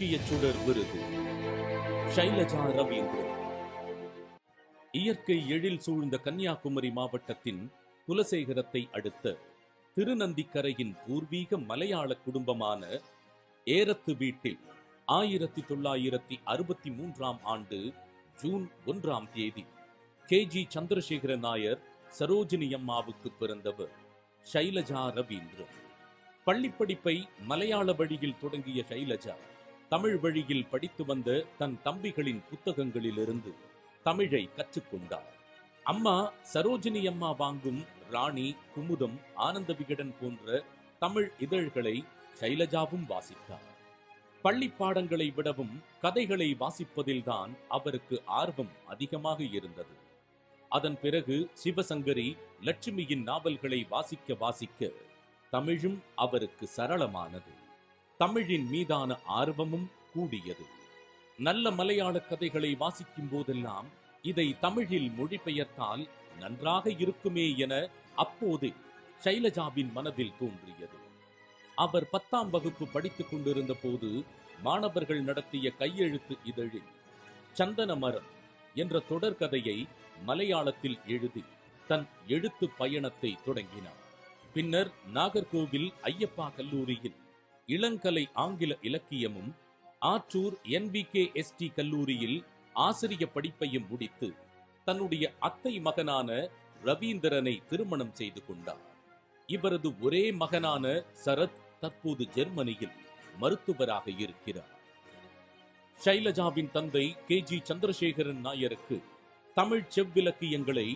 இலக்கிய சுடர் விருது. ஷைலஜா ரவீந்திரன். இயற்கை எழில் சூழ்ந்த கன்னியாகுமரி மாவட்டத்தின் குலசேகரத்தை அடுத்த திருநந்திக்கரையின் பூர்வீக மலையாள குடும்பமான ஏரத்து வீட்டில் ஆயிரத்தி தொள்ளாயிரத்தி அறுபத்தி மூன்றாம் ஆண்டு ஜூன் ஒன்றாம் தேதி கே ஜி சந்திரசேகர நாயர் சரோஜினி அம்மாவுக்கு பிறந்தவர் ஷைலஜா ரவீந்திரன். பள்ளிப்படிப்பை மலையாள வழியில் தொடங்கிய ஷைலஜா தமிழ் வழியில் படித்து வந்த தன் தம்பிகளின் புத்தகங்களிலிருந்து தமிழை கற்றுக்கொண்டார். அம்மா சரோஜினி அம்மா வாங்கும் ராணி குமுதம் ஆனந்த விகடன் போன்ற தமிழ் இதழ்களை சைலஜாவும் வாசித்தார். பள்ளி பாடங்களை விடவும் கதைகளை வாசிப்பதில்தான் அவருக்கு ஆர்வம் அதிகமாக இருந்தது. அதன் பிறகு சிவசங்கரி லட்சுமியின் நாவல்களை வாசிக்க வாசிக்க தமிழும் அவருக்கு சரளமானது. தமிழின் மீதான ஆர்வமும் கூடியது. நல்ல மலையாள கதைகளை வாசிக்கும் போதெல்லாம் இதை தமிழில் மொழிபெயர்த்தால் நன்றாக இருக்குமே என அப்போது சைலஜாவின் மனதில் தோன்றியது. அவர் பத்தாம் வகுப்பு படித்துக் கொண்டிருந்த போது மாணவர்கள் நடத்திய கையெழுத்து இதழில் சந்தன மரம் என்ற தொடர்கதையை மலையாளத்தில் எழுதி தன் எழுத்து பயணத்தை தொடங்கினார். பின்னர் நாகர்கோவில் ஐயப்பா கல்லூரியில் இளங்கலை ஆங்கில இலக்கியமும் ஆற்றூர் என்பிகே எஸ்டி கல்லூரியில் ஆசிரிய படிப்பையும் முடித்து தன்னுடைய அத்தை மகனான ரவீந்திரனை திருமணம் செய்து கொண்டார். இவரது ஒரே மகனான சரத் தற்போது ஜெர்மனியில் மருத்துவராக இருக்கிறார். ஷைலஜாவின் தந்தை கே ஜி சந்திரசேகரன் நாயருக்கு தமிழ் செவ்விலக்கியங்களை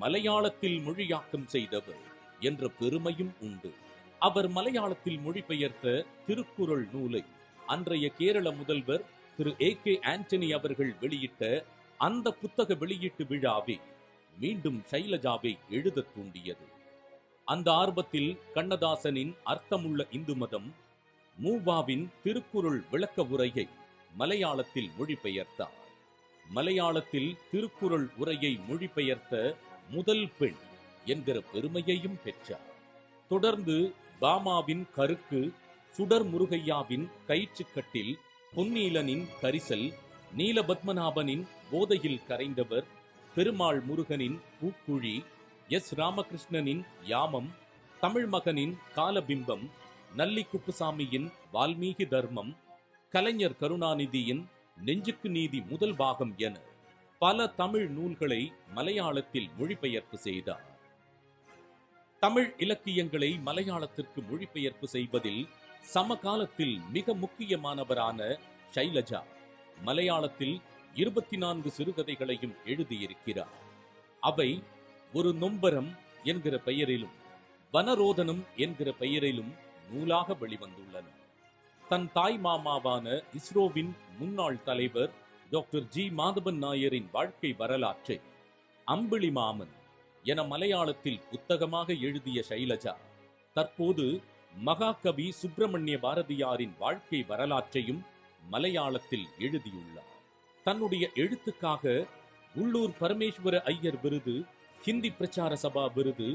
மலையாளத்தில் மொழியாக்கம் செய்தவர் என்ற பெருமையும் உண்டு. அவர் மலையாளத்தில் மொழிபெயர்த்த திருக்குறள் நூலை அன்றைய கேரள முதல்வர் திரு ஏ கே ஆண்டனி அவர்கள் வெளியிட்ட அந்த புத்தக வெளியீட்டு விழாவே மீண்டும் சைலஜாவை எழுதத் தூண்டியது. அந்த ஆர்வத்தில் கண்ணதாசனின் அர்த்தமுள்ள இந்து மதம் மூவாவின் திருக்குறள் விளக்க உரையை மலையாளத்தில் மொழிபெயர்த்தார். மலையாளத்தில் திருக்குறள் உரையை மொழிபெயர்த்த முதல் பெண் என்கிற பெருமையையும் பெற்றார். தொடர்ந்து பாமாவின் கருக்கு சுடர் முருகையாவின் கயிற்றுக்கட்டில் பொன்னீலனின் கரிசல் நீலபத்மநாபனின் போதையில் கரைந்தவர் பெருமாள் முருகனின் பூக்குழி எஸ் ராமகிருஷ்ணனின் யாமம் தமிழ் மகனின் காலபிம்பம் நல்லி குப்புசாமியின் வால்மீகி தர்மம் கலைஞர் கருணாநிதியின் நெஞ்சுக்கு நீதி முதல் பாகம் என பல தமிழ் நூல்களை மலையாளத்தில் மொழிபெயர்ப்பு செய்தார். தமிழ் இலக்கியங்களை மலையாளத்திற்கு மொழிபெயர்ப்பு செய்வதில் சமகாலத்தில் மிக முக்கியமானவரான ஷைலஜா மலையாளத்தில் இருபத்தி நான்கு சிறுகதைகளையும் எழுதியிருக்கிறார். அவை ஒரு நொம்பரம் என்கிற பெயரிலும் வனரோதனம் என்கிற பெயரிலும் நூலாக வெளிவந்துள்ளன. தன் தாய் மாமாவான இஸ்ரோவின் முன்னாள் தலைவர் டாக்டர் ஜி. மாதவன் நாயரின் வாழ்க்கை வரலாற்றை அம்பிளி மாமன் என மலையாளத்தில் புத்தகமாக எழுதிய ஷைலஜா தற்போது மகாகவி சுப்பிரமணிய பாரதியாரின் வாழ்க்கை வரலாற்றையும் மலையாளத்தில் எழுதியுள்ளார். தன்னுடைய எழுத்துக்காக உள்ளூர் பரமேஸ்வர ஐயர் விருது ஹிந்தி பிரச்சார சபா விருது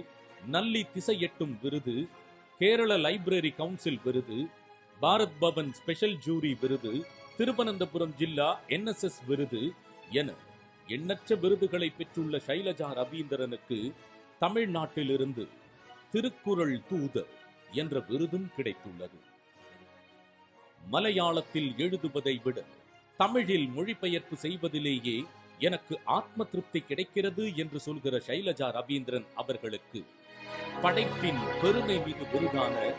நல்லி திசையெட்டும் விருது கேரள லைப்ரரி கவுன்சில் விருது பாரத் பவன் ஸ்பெஷல் ஜூரி விருது திருவனந்தபுரம் ஜில்லா என்எஸ்எஸ் விருது என எண்ணற்ற விருதுகளை பெற்றுள்ள ஷைலஜா ரவீந்திரனுக்கு தமிழ்நாட்டிலிருந்து திருக்குறள் தூதர் என்ற விருதும் கிடைத்துள்ளது. மலையாளத்தில் எழுதுவதை விட தமிழில் மொழிபெயர்ப்பு செய்வதிலேயே எனக்கு ஆத்ம திருப்தி கிடைக்கிறது என்று சொல்கிற ஷைலஜா ரவீந்திரன் அவர்களுக்கு படைப்பின் பெருமை மிகு விருதான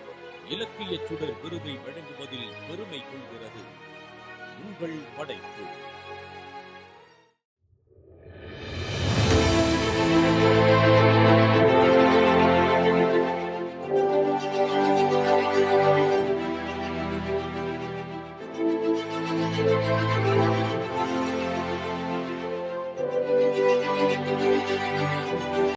இலக்கிய சுடர் விருதை வழங்குவதில் பெருமை கொள்கிறது. உங்கள் படைப்பு. Bye.